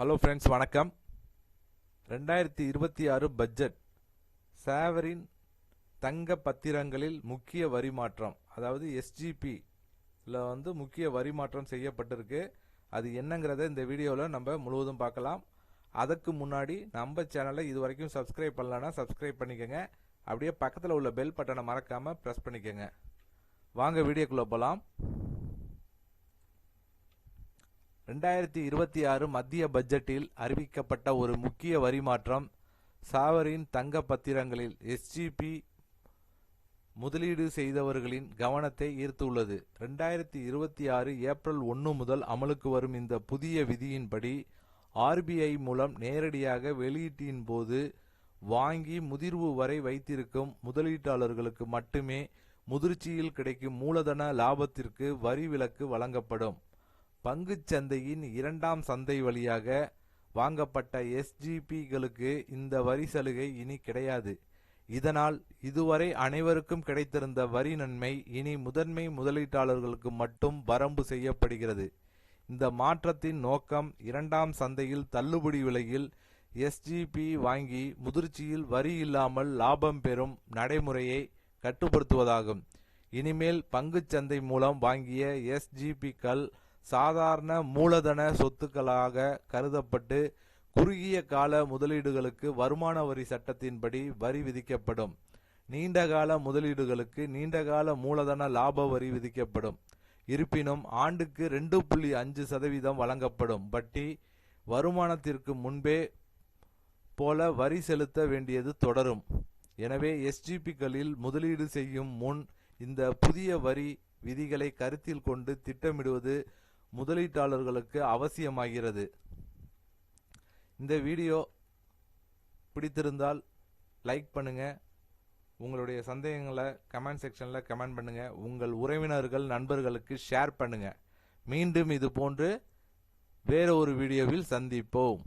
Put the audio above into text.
Hello friends வணக்கம். ரெண்டாயிரத்தி இருபத்தி ஆறு பட்ஜெட் சேவரின் தங்க பத்திரங்களில் முக்கிய வரி மாற்றம் அதாவது எஸ்ஜிபியில் வந்து முக்கிய வரி மாற்றம் செய்யப்பட்டிருக்கு. அது என்னங்கிறத இந்த வீடியோவில் நம்ம முழுவதும் பார்க்கலாம். அதுக்கு முன்னாடி நம்ம சேனலை இது வரைக்கும் சப்ஸ்கிரைப் பண்ணலன்னா சப்ஸ்கிரைப் பண்ணிக்கோங்க. அப்படியே பக்கத்தில் உள்ள பெல் பட்டனை மறக்காமல் ப்ரெஸ் பண்ணிக்கோங்க. வாங்க வீடியோக்குள்ளே போகலாம் ரெண்டாயிரத்தி இருபத்தி ஆறு மத்திய பட்ஜெட்டில் அறிவிக்கப்பட்ட ஒரு முக்கிய வரி மாற்றம் சாவரின் தங்க பத்திரங்களில் எஸ்ஜிபி முதலீடு செய்தவர்களின் கவனத்தை ஈர்த்துள்ளது. ரெண்டாயிரத்தி இருபத்தி ஆறு ஏப்ரல் ஒன்று முதல் அமலுக்கு வரும் இந்த புதிய விதியின்படி ஆர்பிஐ மூலம் நேரடியாக வெளியீட்டின் போது வாங்கி முதிர்வு வரை வைத்திருக்கும் முதலீட்டாளர்களுக்கு மட்டுமே முதிர்ச்சியில் கிடைக்கும் மூலதன லாபத்திற்கு வரி விலக்கு வழங்கப்படும். சந்தையின் இரண்டாம் சந்தை வழியாக வாங்கப்பட்ட எஸ்ஜிபிகளுக்கு இந்த வரி சலுகை இனி கிடையாது. இதனால் இதுவரை அனைவருக்கும் கிடைத்திருந்த வரி நன்மை இனி முதன்மை முதலீட்டாளர்களுக்கு மட்டும் வரம்பு செய்யப்படுகிறது. இந்த மாற்றத்தின் நோக்கம் இரண்டாம் சந்தையில் தள்ளுபடி விலையில் எஸ்ஜிபி வாங்கி முதிர்ச்சியில் வரி இல்லாமல் லாபம் பெறும் நடைமுறையை கட்டுப்படுத்துவதாகும். இனிமேல் பங்குச் சந்தை மூலம் வாங்கிய எஸ்ஜிபிக்கள் சாதாரண மூலதன சொத்துக்களாக கருதப்பட்டு குறுகிய கால முதலீடுகளுக்கு வருமான வரி சட்டத்தின்படி வரி விதிக்கப்படும். நீண்டகால முதலீடுகளுக்கு நீண்டகால மூலதன லாப வரி விதிக்கப்படும். இருப்பினும் ஆண்டுக்கு ரெண்டு புள்ளி அஞ்சு சதவீதம் வழங்கப்படும். வட்டி வருமானத்திற்கு முன்பே போல வரி செலுத்த வேண்டியது தொடரும். எனவே எஸ்ஜிபிக்களில் முதலீடு செய்யும் முன் இந்த புதிய வரி விதிகளை கருத்தில் கொண்டு திட்டமிடுவது முதலீட்டாளர்களுக்கு அவசியமாகிறது. இந்த வீடியோ பிடித்திருந்தால் லைக் பண்ணுங்க. உங்களுடைய சந்தேகங்களை கமெண்ட் செக்ஷனில் கமெண்ட் பண்ணுங்க. உங்கள் உறவினர்கள் நண்பர்களுக்கு ஷேர் பண்ணுங்க. மீண்டும் இது போன்று வேறு ஒரு வீடியோவில் சந்திப்போம்.